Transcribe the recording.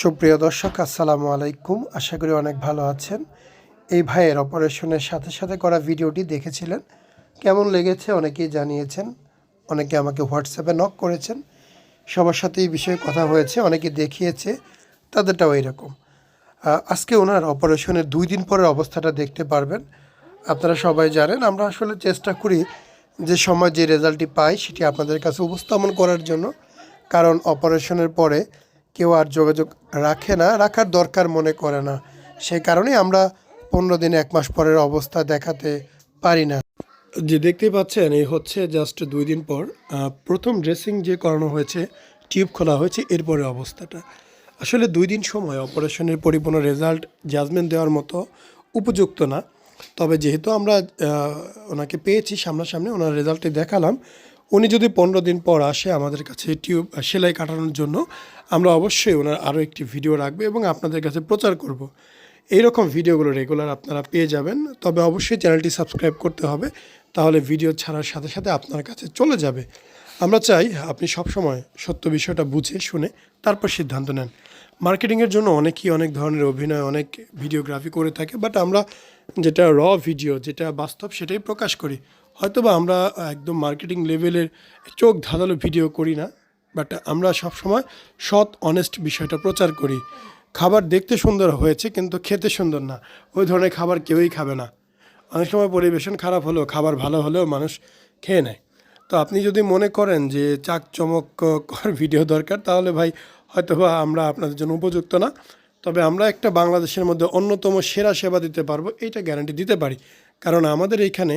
সুপ্রিয় দর্শক, আসসালামু আলাইকুম। আশা করি অনেক ভালো আছেন। এই ভাইয়ের অপারেশনের সাথে সাথে করা ভিডিওটি দেখেছিলেন। কেমন লেগেছে অনেকেই জানিয়েছেন, অনেকে আমাকে হোয়াটসঅ্যাপে নক করেছেন। সবার সাথে এই বিষয়ে কথা হয়েছে, অনেকে দেখিয়েছে, তাদেরটাও এরকম আজকে ওনার অপারেশনের দুই দিন পরের অবস্থাটা দেখতে পারবেন। আপনারা সবাই জানেন, আমরা আসলে চেষ্টা করি যে সময় যে রেজাল্টটি পাই, সেটি আপনাদের কাছে উপস্থাপন করার জন্য। কারণ অপারেশনের পরে কেউ আর যোগাযোগ রাখে না, রাখার দরকার মনে করে না। সেই কারণেই আমরা পনেরো দিন, এক মাস পরের অবস্থা দেখাতে পারি না। যে দেখতে পাচ্ছেন, এই হচ্ছে জাস্ট দুই দিন পর প্রথম ড্রেসিং যে করানো হয়েছে, টিউব খোলা হয়েছে, এরপরে অবস্থাটা। আসলে দুই দিন সময়, অপারেশনের পরিপূর্ণ রেজাল্ট জাজমেন্ট দেওয়ার মতো উপযুক্ত না। তবে যেহেতু আমরা ওনাকে পেয়েছি সামনাসামনি, ওনার রেজাল্টটি দেখালাম উনি যদি পনেরো দিন পর আসে আমাদের কাছে টিউব সেলাই কাটানোর জন্য, আমরা অবশ্যই ওনার আরও একটি ভিডিও রাখব এবং আপনাদের কাছে প্রচার করব। এইরকম ভিডিওগুলো রেগুলার আপনারা পেয়ে যাবেন, তবে অবশ্যই চ্যানেলটি সাবস্ক্রাইব করতে হবে, তাহলে ভিডিও ছাড়ার সাথে সাথে আপনার কাছে চলে যাবে। আমরা চাই আপনি সবসময় সত্য বিষয়টা বুঝে, শুনে তারপর সিদ্ধান্ত নেন। মার্কেটিংয়ের জন্য অনেকেই অনেক ধরনের অভিনয়, অনেক ভিডিওগ্রাফি করে থাকে বাট আমরা যেটা র ভিডিও যেটা বাস্তব সেটাই প্রকাশ করি। হয়তোবা আমরা একদম মার্কেটিং লেভেলের চোখ ধাঁধালো ভিডিও করি না বাট আমরা সবসময় সৎ অনেস্ট বিষয়টা প্রচার করি। খাবার দেখতে সুন্দর হয়েছে, কিন্তু খেতে সুন্দর না। ওই ধরনের খাবার কেউই খাবে না। অনেক সময় পরিবেশন খারাপ হলেও, খাবার ভালো হলেও মানুষ খেয়ে নেয়। তো আপনি যদি মনে করেন যে চাক চমককর ভিডিও দরকার, তাহলে ভাই হয়তোবা আমরা আপনাদের জন্য উপযুক্ত না। তবে আমরা একটা বাংলাদেশের মধ্যে অন্যতম সেরা সেবা দিতে পারব, এইটা গ্যারান্টি দিতে পারি। কারণ আমাদের এইখানে